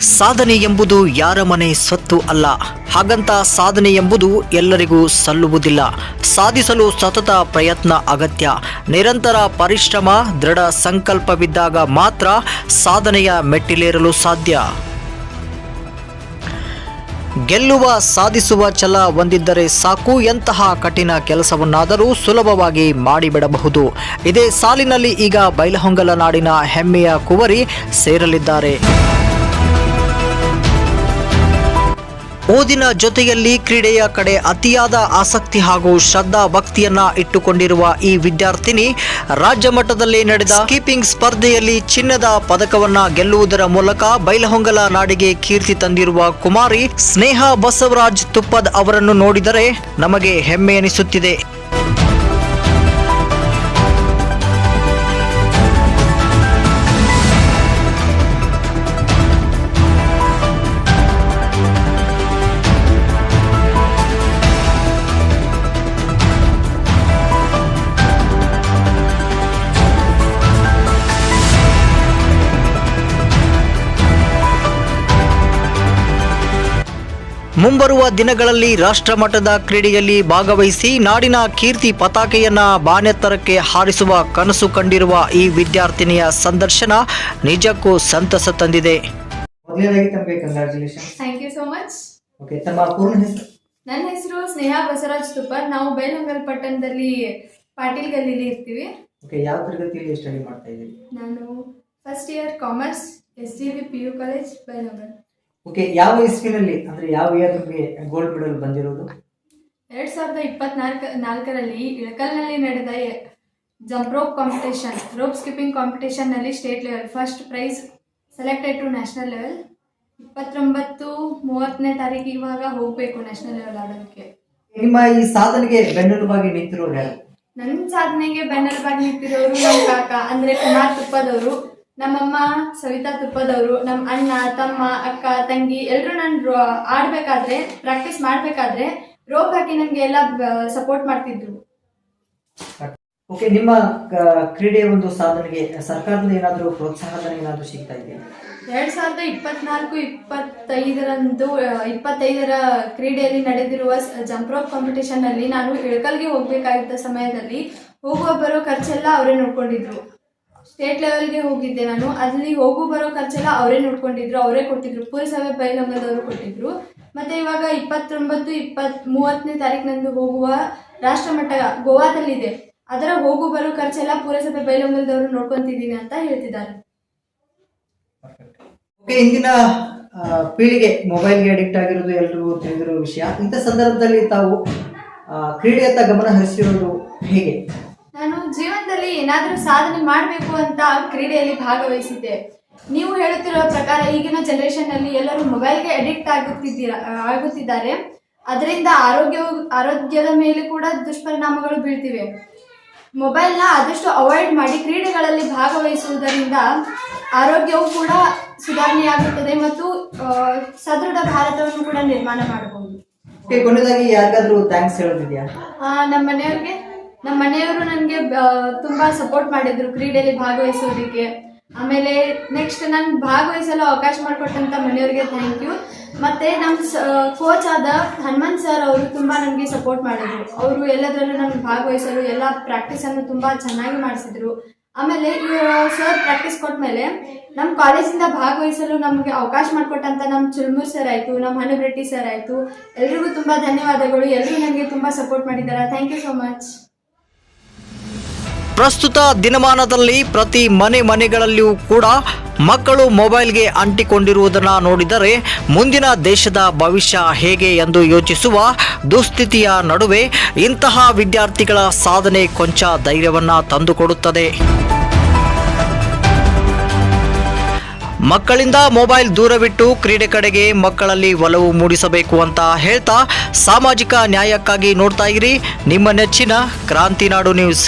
ಸಾಧನೆ ಎಂಬುದು ಯಾರ ಮನೆ ಸತ್ತು ಅಲ್ಲ. ಹಾಗಂತ ಸಾಧನೆ ಎಂಬುದು ಎಲ್ಲರಿಗೂ ಸಲ್ಲುವುದಿಲ್ಲ. ಸಾಧಿಸಲು ಸತತ ಪ್ರಯತ್ನ ಅಗತ್ಯ. ನಿರಂತರ ಪರಿಶ್ರಮ, ದೃಢ ಸಂಕಲ್ಪವಿದ್ದಾಗ ಮಾತ್ರ ಸಾಧನೆಯ ಮೆಟ್ಟಿಲೇರಲು ಸಾಧ್ಯ. ಗೆಲ್ಲುವ, ಸಾಧಿಸುವ ಛಲ ಹೊಂದಿದ್ದರೆ ಸಾಕು. ಎಂತಹ ಕಠಿಣ ಕೆಲಸವನ್ನಾದರೂ ಸುಲಭವಾಗಿ ಮಾಡಿಬಿಡಬಹುದು. ಇದೇ ಸಾಲಿನಲ್ಲಿ ಈಗ ಬೈಲಹೊಂಗಲ ನಾಡಿನ ಹೆಮ್ಮೆಯ ಕುವರಿ ಸೇರಲಿದ್ದಾರೆ. ಓದಿನ ಜೊತೆಯಲ್ಲಿ ಕ್ರೀಡೆಯ ಕಡೆ ಅತಿಯಾದ ಆಸಕ್ತಿ ಹಾಗೂ ಶ್ರದ್ಧಾ ಭಕ್ತಿಯನ್ನ ಇಟ್ಟುಕೊಂಡಿರುವ ಈ ವಿದ್ಯಾರ್ಥಿನಿ ರಾಜ್ಯ ಮಟ್ಟದಲ್ಲಿ ನಡೆದ ಕೀಪಿಂಗ್ ಸ್ಪರ್ಧೆಯಲ್ಲಿ ಚಿನ್ನದ ಪದಕವನ್ನ ಗೆಲ್ಲುವುದರ ಮೂಲಕ ಬೈಲಹೊಂಗಲ ನಾಡಿಗೆ ಕೀರ್ತಿ ತಂದಿರುವ ಕುಮಾರಿ ಸ್ನೇಹ ಬಸವರಾಜ್ ತುಪ್ಪದ್ ಅವರನ್ನು ನೋಡಿದರೆ ನಮಗೆ ಹೆಮ್ಮೆ ಎನಿಸುತ್ತಿದೆ ಮುಂಬರುವ ದಿನಗಳಲ್ಲಿ ರಾಷ್ಟ್ರಮಟ್ಟದ ಕ್ರೀಡೆಯಲ್ಲಿ ಭಾಗವಹಿಸಿ ನಾಡಿನ ಕೀರ್ತಿ ಪತಾಕೆಯನ್ನ ಬಾನೆತ್ತರಕ್ಕೆ ಹಾರಿಸುವ ಕನಸು ಕಂಡಿರುವ ಈ ವಿದ್ಯಾರ್ಥಿನಿಯ ಸಂದರ್ಶನ ನಿಜಕ್ಕೂ ಸಂತಸ ತಂದಿದೆ. ನನ್ನ ಹೆಸರು ಸ್ನೇಹ ಬಸವರಾಜ್ ತುಪ್ಪರ್. ನಾವು ಬೈಲಂಗಲ್ ಪಟ್ಟಣದಲ್ಲಿ ಪಾಟೀಲ್ ಗಲ್ಲಿಲಿ ಇರ್ತೀವಿ ಯಾವ ತರಗತಿಯಲ್ಲಿ ಸ್ಟಡಿ ಮಾಡ್ತಾ ಇದ್ದೀವಿ ನಾನು first year commerce S D P U college Bailhongal okay ಯಾವ ಇಸ್ವಿನಲ್ಲಿ ಅಂದ್ರೆ ಯಾವ ಇಯರ್ ನಿಮಗೆ ಗೋಲ್ಡ್ ಮೆಡಲ್ ಬಂದಿರೋದು? ಎರಡ್ ಸಾವಿರದ ಇಪ್ಪತ್ನಾಲ್ಕು ನಾಲ್ಕರಲ್ಲಿ ಇಳಕಲ್ನಲ್ಲಿ ನಡೆದ jump rope competition rope skipping ಕಾಂಪಿಟೇಷನ್ನಲ್ಲಿ state level first prize selected to national level ಇಪ್ಪತ್ತೊಂಬತ್ತು ಮೂವತ್ತನೇ ತಾರೀಕು ಇವಾಗ ಹೋಗಬೇಕು ನ್ಯಾಷನಲ್ ಲೆವೆಲ್ ಆಡೋದಕ್ಕೆ. ನಿಮ್ಮ ಈ ಸಾಧನೆಗೆ ಬೆನ್ನೆಲುಬಾಗಿ ನಿಂತಿರೋರು ನನ್ನ ಸಾಧನೆಗೆ ಬೆನ್ನೆಲುಬಾಗಿ ನಿಂತಿರೋರು ನಮ್ಮ ಕಾಕ ಅಂದ್ರೆ ಕುಮಾರ್ ತುಪ್ಪದವರು. ನಮ್ಮಮ್ಮ ಸವಿತಾ ತುಪ್ಪದವರು ನಮ್ಮ ಅಣ್ಣ ತಮ್ಮ ಅಕ್ಕ ತಂಗಿ ಎಲ್ಲರೂ ನಾನು ಆಡ್ಬೇಕಾದ್ರೆ ಪ್ರಾಕ್ಟೀಸ್ ಮಾಡ್ಬೇಕಾದ್ರೆ ರೋಪ್ ಹಾಕಿ ನನಗೆ ಎಲ್ಲ ಸಪೋರ್ಟ್ ಮಾಡ್ತಿದ್ರು. ಓಕೆ ನಿಮ್ಮ ಕ್ರೀಡೆಯ ಒಂದು ಸಾಧನೆಗೆ ಸರ್ಕಾರದಿಂದ ಏನಾದರೂ ಪ್ರೋತ್ಸಾಹಧನ ಏನಾದರೂ ಸಿಗ್ತಾ ಇದೆಯಾ? ಎರಡ್ ಸಾವಿರದ ಇಪ್ಪತ್ನಾಲ್ಕು ಇಪ್ಪತ್ತೈದರಂದು ಇಪ್ಪತ್ತೈದರ ಕ್ರೀಡೆಯಲ್ಲಿ ನಡೆದಿರುವ ಜಂಪ್ ರೋಪ್ ಕಾಂಪಿಟೇಷನ್ ಅಲ್ಲಿ ನಾನು ಇಳಕಲ್ಗೆ ಹೋಗ್ಬೇಕಾಗಿದ್ದ ಸಮಯದಲ್ಲಿ ಹೋಗುವ ಬರೋ ಖರ್ಚೆಲ್ಲ ಅವರೇ ನೋಡ್ಕೊಂಡಿದ್ರು. ಸ್ಟೇಟ್ ಲೆವೆಲ್ಗೆ ಹೋಗಿದ್ದೆ ನಾನು. ಅಲ್ಲಿ ಹೋಗು ಬರೋ ಖರ್ಚೆಲ್ಲ ಅವರೇ ನೋಡ್ಕೊಂಡಿದ್ರು, ಅವರೇ ಕೊಟ್ಟಿದ್ರು. ಪುರಸಭೆ ಬೈಲಂಗದವರು ಕೊಟ್ಟಿದ್ರು. ಮತ್ತೆ ಇವಾಗ ಇಪ್ಪತ್ತೊಂಬತ್ತು ಇಪ್ಪತ್ ಮೂವತ್ತನೇ ತಾರೀಕಿನಂದು ಹೋಗುವ ರಾಷ್ಟ್ರಮಟ್ಟ ಗೋವಾದಲ್ಲಿದೆ. ಅದರ ಹೋಗು ಬರೋ ಖರ್ಚೆಲ್ಲ ಪುರಸಭೆ ಬೈಲಂಗಲದವರು ನೋಡ್ಕೊಂತಿದ್ದೀನಿ ಅಂತ ಹೇಳ್ತಿದ್ದಾರೆ. ಇಂದಿನ ಪೀಳಿಗೆ ಮೊಬೈಲ್ಗೆ ಅಡಿಕ್ಟ್ ಆಗಿರೋದು ಎಲ್ರಿಗೂ ತಿಳಿದಿರೋ ವಿಷಯ. ಇಂಥ ಸಂದರ್ಭದಲ್ಲಿ ತಾವು ಕ್ರೀಡೆಯತ್ತ ಗಮನ ಹರಿಸಿರೋದು ಹೇಗೆ? ಜೀವನದಲ್ಲಿ ಏನಾದರೂ ಸಾಧನೆ ಮಾಡಬೇಕು ಅಂತ ಕ್ರೀಡೆಯಲ್ಲಿ ಭಾಗವಹಿಸಿದ್ದೆ. ನೀವು ಹೇಳುತ್ತಿರುವ ಪ್ರಕಾರ ಈಗಿನ ಜನರೇಷನ್ನಲ್ಲಿ ಎಲ್ಲರೂ ಮೊಬೈಲ್ಗೆ ಅಡಿಕ್ಟ್ ಆಗುತ್ತಿದ್ದೀರಾ ಆಗುತ್ತಿದ್ದಾರೆ. ಅದರಿಂದ ಆರೋಗ್ಯ ಆರೋಗ್ಯದ ಮೇಲೆ ಕೂಡ ದುಷ್ಪರಿಣಾಮಗಳು ಬೀಳ್ತಿವೆ. ಮೊಬೈಲ್ನ ಆದಷ್ಟು ಅವಾಯ್ಡ್ ಮಾಡಿ ಕ್ರೀಡೆಗಳಲ್ಲಿ ಭಾಗವಹಿಸುವುದರಿಂದ ಆರೋಗ್ಯವು ಕೂಡ ಸುಧಾರಣೆಯಾಗುತ್ತದೆ ಮತ್ತು ಸದೃಢ ಭಾರತವನ್ನು ಕೂಡ ನಿರ್ಮಾಣ ಮಾಡಬಹುದು. ಕೊನೆಯದಾಗಿ ಯಾರಿಗಾದ್ರೂ ಥ್ಯಾಂಕ್ಸ್ ಹೇಳೋದಿದೆಯಾ? ನಮ್ಮ ಮನೆಯವ್ರಿಗೆ? ನಮ್ಮ ಮನೆಯವರು ನನಗೆ ತುಂಬಾ ಸಪೋರ್ಟ್ ಮಾಡಿದ್ರು ಕ್ರೀಡೆಯಲ್ಲಿ ಭಾಗವಹಿಸೋದಕ್ಕೆ. ಆಮೇಲೆ ನೆಕ್ಸ್ಟ್ ನಾನು ಭಾಗವಹಿಸಲು ಅವಕಾಶ ಮಾಡಿಕೊಟ್ಟಂತ ಮನೆಯವರಿಗೆ ಥ್ಯಾಂಕ್ ಯು ಮತ್ತೆ ನಮ್ಮ ಕೋಚ್ ಆದ ಹನುಮಂತ್ ಸರ್ ಅವರು ತುಂಬಾ ನನಗೆ ಸಪೋರ್ಟ್ ಮಾಡಿದ್ರು. ಅವರು ಎಲ್ಲದರಲ್ಲೂ ನನಗೆ ಭಾಗವಹಿಸಲು ಎಲ್ಲ ಪ್ರಾಕ್ಟೀಸ್ ಅನ್ನು ತುಂಬಾ ಚೆನ್ನಾಗಿ ಮಾಡಿಸಿದ್ರು. ಆಮೇಲೆ ಇವರು ಸರ್ ಪ್ರಾಕ್ಟೀಸ್ ಕೊಟ್ಮೇಲೆ ನಮ್ಮ ಕಾಲೇಜಿಂದ ಭಾಗವಹಿಸಲು ನಮಗೆ ಅವಕಾಶ ಮಾಡಿಕೊಟ್ಟಂತ ನಮ್ಮ ಚುಲ್ಮೂರ್ ಸರ್ ಆಯಿತು ನಮ್ಮ ಹನುಬ್ರೆಡ್ಡಿ ಸರ್ ಆಯಿತು. ಎಲ್ರಿಗೂ ತುಂಬ ಧನ್ಯವಾದಗಳು. ಎಲ್ಲರೂ ನನಗೆ ತುಂಬ ಸಪೋರ್ಟ್ ಮಾಡಿದ್ದಾರೆ. ಥ್ಯಾಂಕ್ ಯು ಸೋ ಮಚ್ ಪ್ರಸ್ತುತ ದಿನಮಾನದಲ್ಲಿ ಪ್ರತಿ ಮನೆ ಮನೆಗಳಲ್ಲಿಯೂ ಕೂಡ ಮಕ್ಕಳು ಮೊಬೈಲ್ಗೆ ಅಂಟಿಕೊಂಡಿರುವುದನ್ನು ನೋಡಿದರೆ ಮುಂದಿನ ದೇಶದ ಭವಿಷ್ಯ ಹೇಗೆ ಎಂದು ಯೋಚಿಸುವ ದುಸ್ಥಿತಿಯ ನಡುವೆ ಇಂತಹ ವಿದ್ಯಾರ್ಥಿಗಳ ಸಾಧನೆ ಕೊಂಚ ಧೈರ್ಯವನ್ನು ತಂದುಕೊಡುತ್ತದೆ. ಮಕ್ಕಳಿಂದ ಮೊಬೈಲ್ ದೂರವಿಟ್ಟು ಕ್ರೀಡೆ ಕಡೆಗೆ ಮಕ್ಕಳಲ್ಲಿ ಒಲವು ಮೂಡಿಸಬೇಕು ಅಂತ ಹೇಳ್ತಾ ಸಾಮಾಜಿಕ ನ್ಯಾಯಕ್ಕಾಗಿ ನೋಡ್ತಾ ಇರಿ. ನಿಮ್ಮ ನೆಚ್ಚಿನ ಕ್ರಾಂತಿ ನಾಡು ನ್ಯೂಸ್.